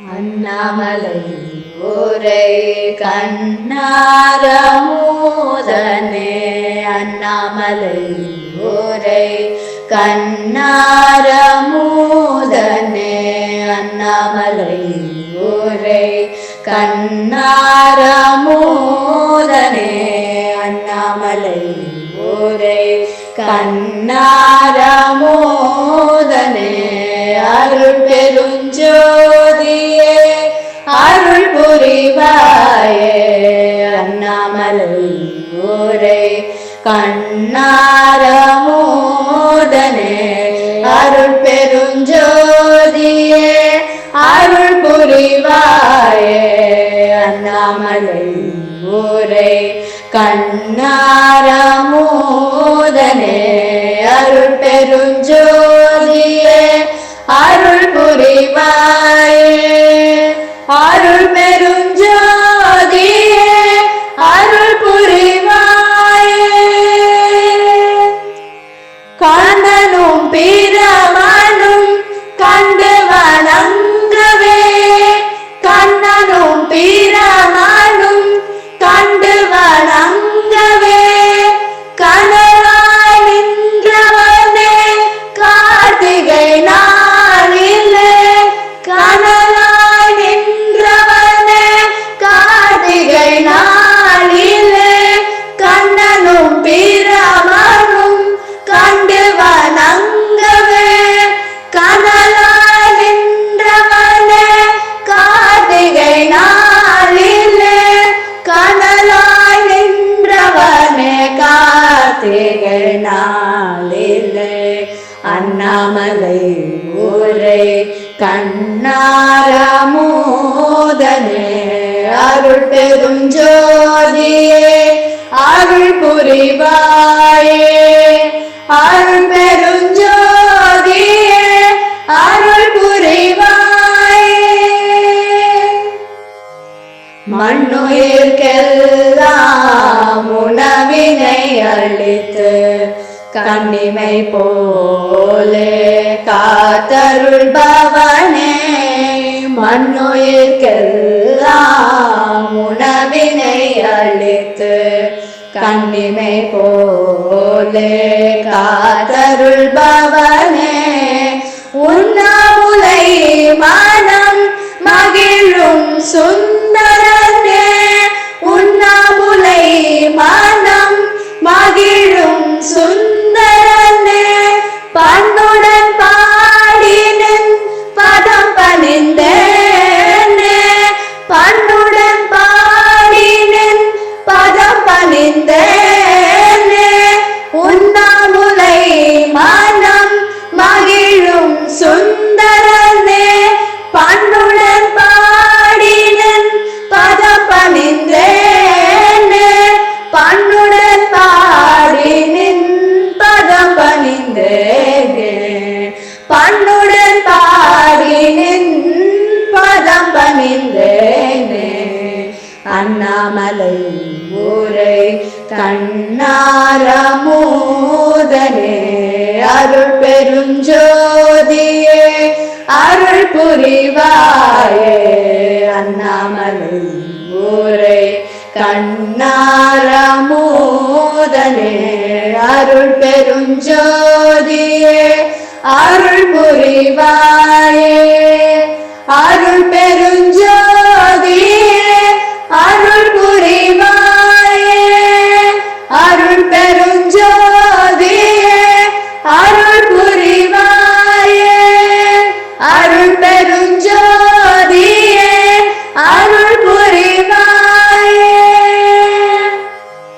அண்ணாமலை ஊரை கண்ணாரமோதனே. அண்ணாமலை ஊரை கண்ணாரமோதனே. அண்ணாமலை ஊரை கண்ணாரமோதனே. அண்ணாமலை ஊரை கண்ணாரமோதனே. அருள் அருள் புரிவாயே. அண்ணாமலை ஊரே கண்ணாரமோதனே. அருள் பெருஞ்சோதியே அருள் புரிவாயே. அண்ணாமலை ஊரே கண்ணாரமோதனே. அருள் பெருஞ்சோ கார்த்திகை நாளிலே அண்ணாமலை ஊரை கண்ணாரமோதனே. அருள் பெரும் ஜோதியே அருள் புரிவாயே. அருள் பெரும் மண்ணுயிர்க்கெல்லாம் உணவினை அளித்து கண்ணிமை போலே காத்தருள் பவனே மண்ணுயிர்க்கெல்லாம் உணவினை அளித்து கண்ணிமை போலே காத்தருள் பவனே உண்ணாமுலை மனம் மகிழும் சுந்தர பணிந்தேனே அண்ணாமலை ஊரை கண்ணாரமூதனே. அருள் பெருஞ்சோதியே அருள் புரிவாயே. அண்ணாமலை ஊரை கண்ணாரமூதனே. அருள் பெருஞ்சோதியே அருள் புரிவாயே. அருள் பெருஞ்சோ